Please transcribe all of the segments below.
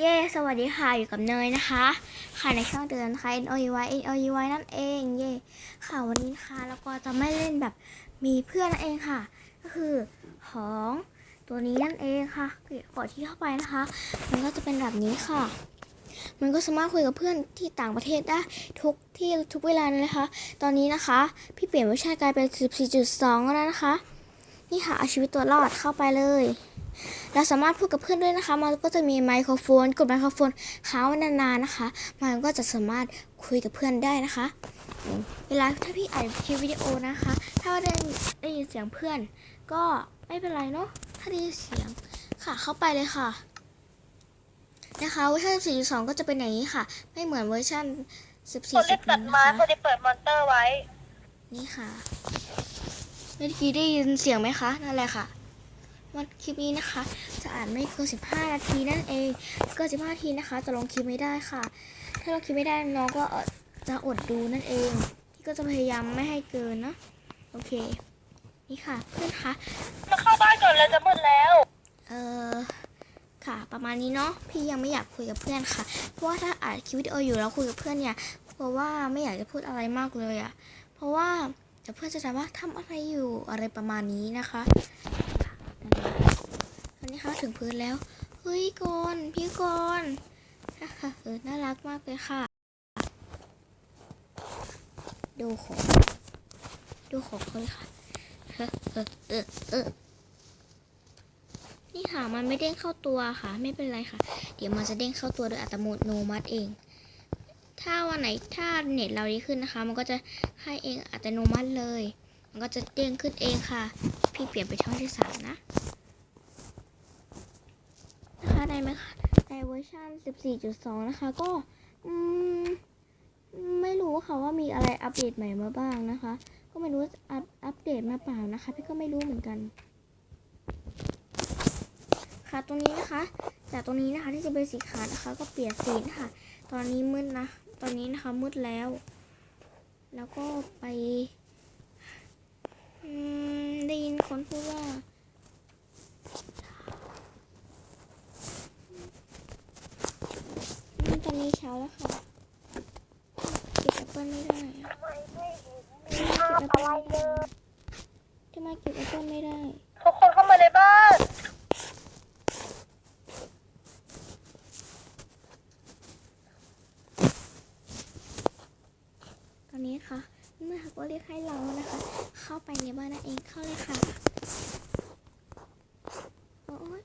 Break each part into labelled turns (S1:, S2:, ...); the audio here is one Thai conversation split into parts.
S1: เย้ สวัสดีค่ะ อยู่กับเนยนะคะ ค่ะในช่องเตือนนะคะ N O U Y N O U Y นั่นเอง เย้ ค่ะวันนี้นะคะแล้วก็จะไม่เล่นแบบมีเพื่อนนั่นเองค่ะ ก็คือของตัวนี้นั่นเองค่ะกดที่เข้าไปนะคะ มันก็จะเป็นแบบนี้ค่ะ มันก็สามารถคุยกับเพื่อนที่ต่างประเทศได้ทุกที่ทุกเวลาเลยนะคะ ตอนนี้นะคะ พี่เปลี่ยนวอร์ชันกลายเป็น 14.2 แล้วนะคะ นี่ค่ะเอาชีวิตตัวรอดเข้าไปเลย เราสามารถพูดกับเพื่อนด้วยนะคะ มันก็จะมีไมโครโฟน กดไมโครโฟนค้างไว้นานๆนะคะ มันก็จะสามารถคุยกับเพื่อนได้นะคะ เวลาถ้าพี่อ่านคลิปวิดีโอนะคะ ถ้าได้ได้ยินเสียงเพื่อน ก็ไม่เป็นไรเนาะ ถ้าได้ยินเสียงค่ะ เข้าไปเลยค่ะ นะคะเวอร์ชัน4.2 ก็จะเป็นอย่างนี้ค่ะ ไม่เหมือนเวอร์ชัน
S2: คนรีบตัด
S1: 14.1
S2: ไม้
S1: นะ
S2: คน
S1: คะ
S2: รีบเปิดมอนเตอร์ไว้
S1: นี่ค่ะเมื่อกี้ได้ยินเสียงไหมคะ นั่นแหละค่ะ วันคลิปนี้นะคะ จะอ่านไม่เกิน15 นาทีนั่นเองเกิน15นาทีนะคะจะลงคลิปไม่ได้ค่ะ ถ้าลงคลิปไม่ได้น้องก็เอ่อจะอดดูนั่นเองพี่ก็จะพยายามไม่ให้เกินนะโอเค นี่ค่ะเพื่อนคะ
S2: มาเข้าบ้านก่อนเลยจะมืดแล้ว
S1: เออค่ะประมาณนี้เนาะพี่ยังไม่อยากคุยกับเพื่อนค่ะ เพราะว่าถ้าอ่านคลิปวิดีโออยู่แล้วคุยกับเพื่อนเนี่ยเพราะว่าไม่อยากจะพูดอะไรมากเลยอะ่ะ เพราะว่าเดี๋ยวเพื่อนจะถามว่าทำอะไรอยู่อะไรประมาณนี้นะคะตอนนี้เขา ถึงพื้นแล้ว เฮ้ยกอนพี่กอนเออน่ารักมากเลยค่ะ ดูของ ดูของเขาเลยค่ะเออเออเออเออนี่ค่ะมันไม่เด้งเข้าตัวค่ะ ไม่เป็นไรค่ะ เดี๋ยวมันจะเด้งเข้าตัวโดยอัตโนมัติเอง ถ้าวันไหนถ้าเน็ตเราดีขึ้นนะคะ มันก็จะให้เองอัตโนมัติเลย มันก็จะเด้งขึ้นเองค่ะ พี่เปลี่ยนไปช่องที่สามนะ ไหมคะในเวอร์ชัน14.2 นะคะ ก็ไม่รู้ค่ะว่ามีอะไรอัปเดตใหม่มาบ้างนะคะ ก็ไม่รู้ว่าอัปอัปเดตมาเปล่านะคะ พี่ก็ไม่รู้เหมือนกัน ค่ะตรงนี้นะคะ จากตรงนี้นะคะที่จะเป็นสีขาวนะคะ ก็เปลี่ยนสีนะคะ ตอนนี้มืดนะ ตอนนี้นะคะมืดแล้ว แล้วก็ไปได้ยินคนพูดว่า มีเช้าแล้วค่ะเก็บแอปเปิ้ลไม่ได้
S2: ทำไมไม่เห็น
S1: เก็บแอป
S2: อะ
S1: เปิ้ล
S2: ไร
S1: ไม่
S2: เล
S1: ได้
S2: ย
S1: ทำไมเก็บแอปเปิ้ลไม่ได้
S2: ทุกคนเข้ามาในบ้าน
S1: ตอนนี้ค่ะเมื่อก็เรียกให้เรานะคะ เข้าไปในบ้านนั่นเองเข้าเลยค่ะโอ้ย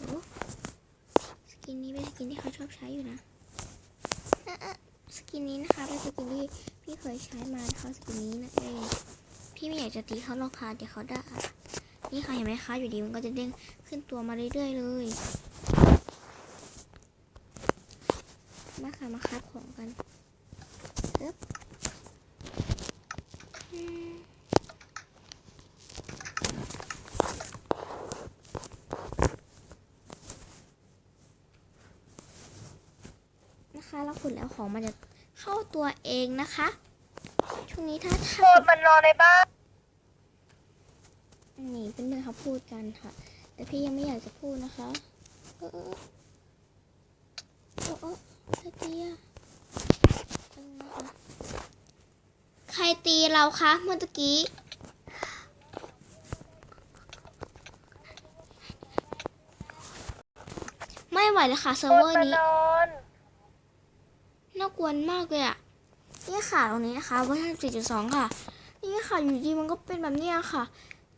S1: โอ้สกินนี้เป็นสกินที่เขา ใช้อยู่นะอะอะสกินนี้นะคะเป็นสกินที่พี่เคยใช้มานะคะสกินนี้นะเองพี่ไม่อยากจะตีเขาหรอกค่ะเดี๋ยวเขาด่านี่ค่ะเห็นไหมคะอยู่ดีมันก็จะเด้งขึ้นตัวมาเรื่อยๆเลยมาค่ะมาคัดของกัน ปึ๊บอืมนะคะแล้ว ขุดแล้วของมันจะเข้าตัวเองนะคะ ช่วงนี้ถ้า
S2: โม
S1: ถ้า
S2: ดมันนอนในบ้าน
S1: อันนี้เป็นเรื่องเขาพูดกันค่ะ แต่พี่ยังไม่อยากจะพูดนะคะเออเออเออเออเออตีอะเออนะคะใครตีเราคะเมื่อตะกี้ไม่ไหวเลยค่ะเซิร์ฟ
S2: โม
S1: เว
S2: ด
S1: อร์
S2: มัน
S1: น่ากลัวมากเลยอะนี่ค่ะตรงนี้นะคะเวอร์ชัน4.2 ค่ะ นี่ค่ะอยู่ดีมันก็เป็นแบบนี้ค่ะ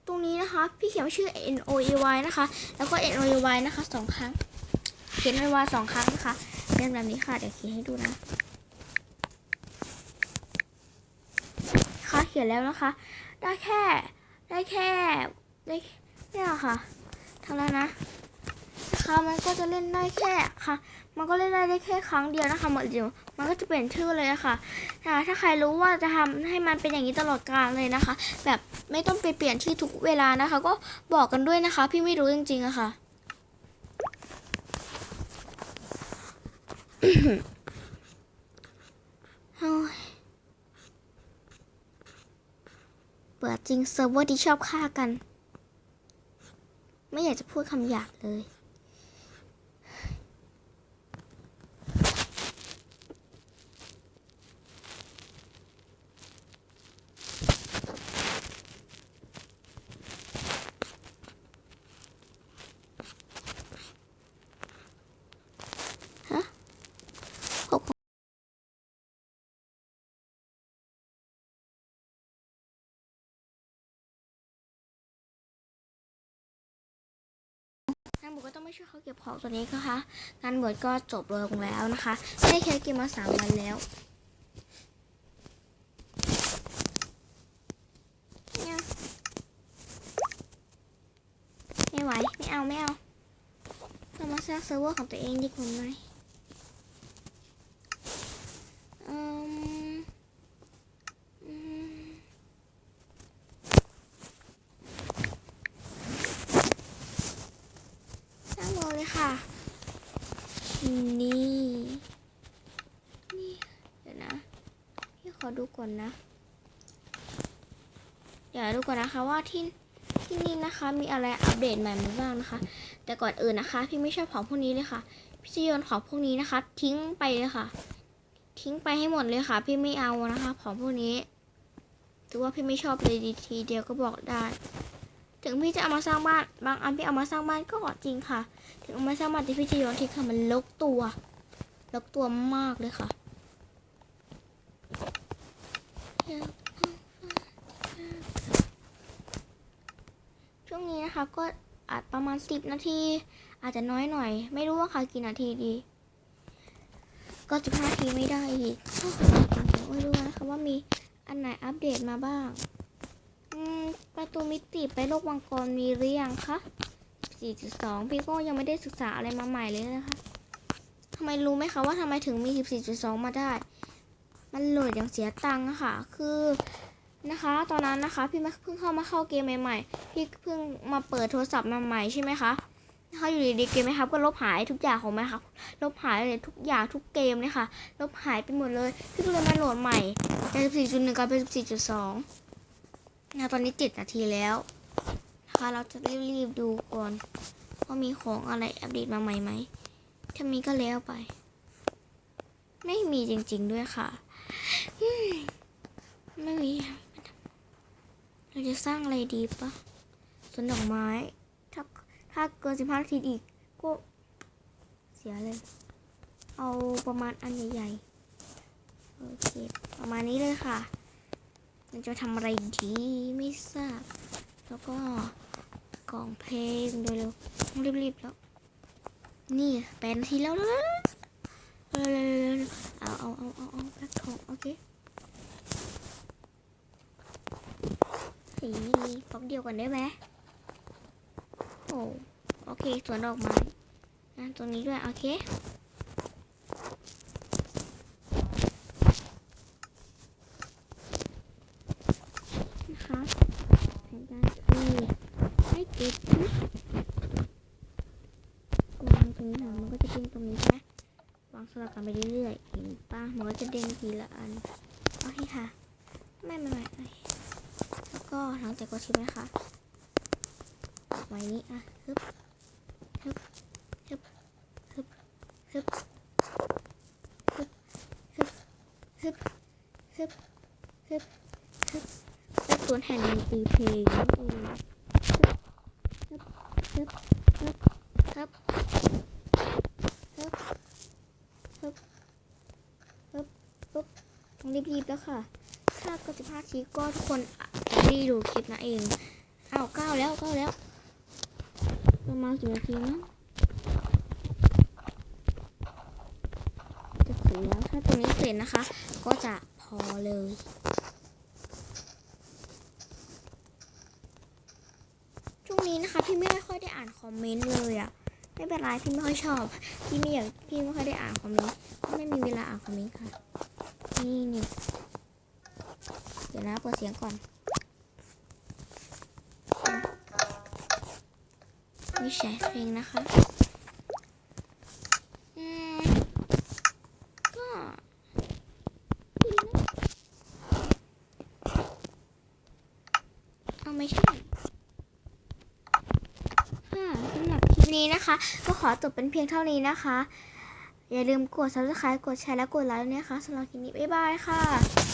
S1: ตรงนี้นะคะ พี่เขียนว่าชื่อ N O E Y นะคะ แล้วก็ N O E Y นะคะสองครั้ง เขียนไว้ว่าสองครั้งนะคะเป็นแบบนี้ค่ะเดี๋ยวเขียนให้ดูนะค่ะเขียนแล้วนะคะ ได้แค่ได้แค่ได้เนี่ยค่ะทำแล้วนะ นะคะ มันก็จะเล่นได้แค่ค่ะ มันก็เล่นได้ได้แค่ครั้งเดียวนะคะหมดเดียวมันก็จะเปลี่ยนชื่อเลยะค่ะถ้าถ้าใครรู้ว่าจะทำให้มันเป็นอย่างนี้ตลอดกาลเลยนะคะ แบบไม่ต้องไปเปลี่ยนชื่อทุกเวลานะคะ ก็บอกกันด้วยนะคะ พี่ไม่รู้จริงๆอะค่ะเปิดจริงเซิร์ฟเวอร์ที่ชอบฆ่ากัน ไม่อยากจะพูดคำหยาบเลยานบวชก็ต้องไม่ช่วยเขาเก็บของตัวนี้นะคะ การบวชก็จบลงแล้วนะคะ ไม่ได้แค่เกมมาสามวันแล้วเนี่ยไม่ไหว ไม่เอา ไม่เอา เรามาสร้างเซิร์ฟเวอร์ของตัวเองดีกว่าไหมอืมอืม สร้าเลยค่ะ นี่ นี่ เดี๋ยวนะ พี่ขอดูก่อนนะ เดี๋ยวดูก่อนนะคะว่าที่ที่นี่นะคะมีอะไรอัปเดตใหม่มบ้างนะคะ แต่ก่อนอื่นนะคะ พี่ไม่ชอบของพวกนี้เลยค่ะ พี่จะโยนของพวกนี้นะคะ ทิ้งไปเลยค่ะ ทิ้งไปให้หมดเลยค่ะ พี่ไม่เอานะคะ ของพวกนี้ถือว่าพี่ไม่ชอบเลยดีทีเดียวก็บอกได้ ถึงพี่จะเอามาสร้างบ้าน บางอันพี่เอามาสร้างบ้านก็จริงค่ะ ถึงเอามาสร้างบ้านที่พี่จะโยนทิ้งค่ะมันลกตัวลกตัวมากเลยค่ะช่วงนี้นะคะก็อาจประมาณสิบนาที อาจจะน้อยหน่อย ไม่รู้ว่าค่ะกี่นาทีดี ก็จะพนาทีไม่ได้อีกไม่รู้นะคะว่ามีอันไหนอัปเดตมาบ้าง ประตูมิติไปโลกวังกรมีหรือยังคะ14.2 พี่ก็ยังไม่ได้ศึกษาอะไรมาใหม่เลยนะคะทำไมรู้ไหมคะว่าทำไมถึงมี 14.2 มาได้ มันโหลดอย่างเสียตังค์อะค่ะ คือนะคะ ตอนนั้นนะคะ พี่เพิ่งเข้ามาเข้าเกมใหม่ๆ พี่เพิ่งมาเปิดโทรศัพท์มาใหม่ใช่ไหมคะนะคะอยู่ดีๆเกมไหมครับก็ลบหายทุกอย่างของไหมครับลบหายเลยทุกอย่างทุกเกมเลยค่ะ ลบหายไปหมดเลย พี่ก็เลยมาโหลดใหม่จาก14.1กลายเป็น14.2 นะตอนนี้เจ็ดนาทีแล้วนะคะเราจะรีบๆดูก่อนว่ามีของอะไรอัปเดตมาใหม่ไหม ถ้ามีก็แล้วไป ไม่มีจริงๆด้วยค่ะไม่มีเราจะสร้างอะไรดีปะสวนดอกไม้ ถ้าถ้าเกินสิบห้านาทีอีกก็เสียเลย เอาประมาณอันใหญ่ๆ โอเค ประมาณนี้เลยค่ะ มันจะทำอะไรดีไม่ทราบ แล้วก็กล่องเพลงโดยเร็วต้องรีบๆแล้ว นี่แปดนทีแล้วเร็วเอาเอาเอาเอาเอาแพ็คของโอเคสีฟอกเดียวกันได้ไหมโอ้โอเคสวนดอกไม้อะตรงนี้ด้วย โอเค นะคะแผนการคือให้เก็บที่วางตรงนี้ค่ะมันก็จะเด้งตรงนี้ใช่ไหมวางส ลับกันไปเรื่อยๆเห็นปะมันก็จะเด้งทีละอันโอเคค่ะ ไม่ไม่ไม่แล้วก็หลังจากกดชิปนะคะไว้นี้อะฮึบฮึบฮึบฮึบฮึบฮึบฮึบฮึบฮึบฮึบฮึบและตัวแห่งดนตีเพลงนั่นเองฮึบฮึบฮึบฮึบฮึบฮึบฮึบฮึบ รีบแล้วค่ะถ้าเกินสิบห้าทีก็ทุกคนอาจจะได้ดูคลิปนะเองอ้าวเก้าแล้วเก้าแล้ว ประมาณสิบนาทีนะจะเสร็จแล้วถ้าตรงนี้เสร็จนะคะ ก็จะพอเลยช่วงนี้นะคะพี่ไม่ค่อยได้อ่านคอมเมนต์เลยอะ่ะไม่เป็นไรพี่ไม่ค่อยชอบ พี่ไม่อยากพี่ไม่ค่อยได้อ่านคอมเมนต์เพราะไม่มีเวลาอ่านคอมเมนต์ค่ะ นี่นี่เดี๋ยวนะเปิดเสียงก่อนไม่ใช่เพลงนะคะอืมก็เอาไม่ใช่ค่ะสำหรับคลิปนี้นะคะ ก็ขอจบเป็นเพียงเท่านี้นะคะ อย่าลืมกด subscribe กดแชร์และกดไลค์ด้วยนะคะสำหรับคลิปนี้บ๊ายบายค่ะ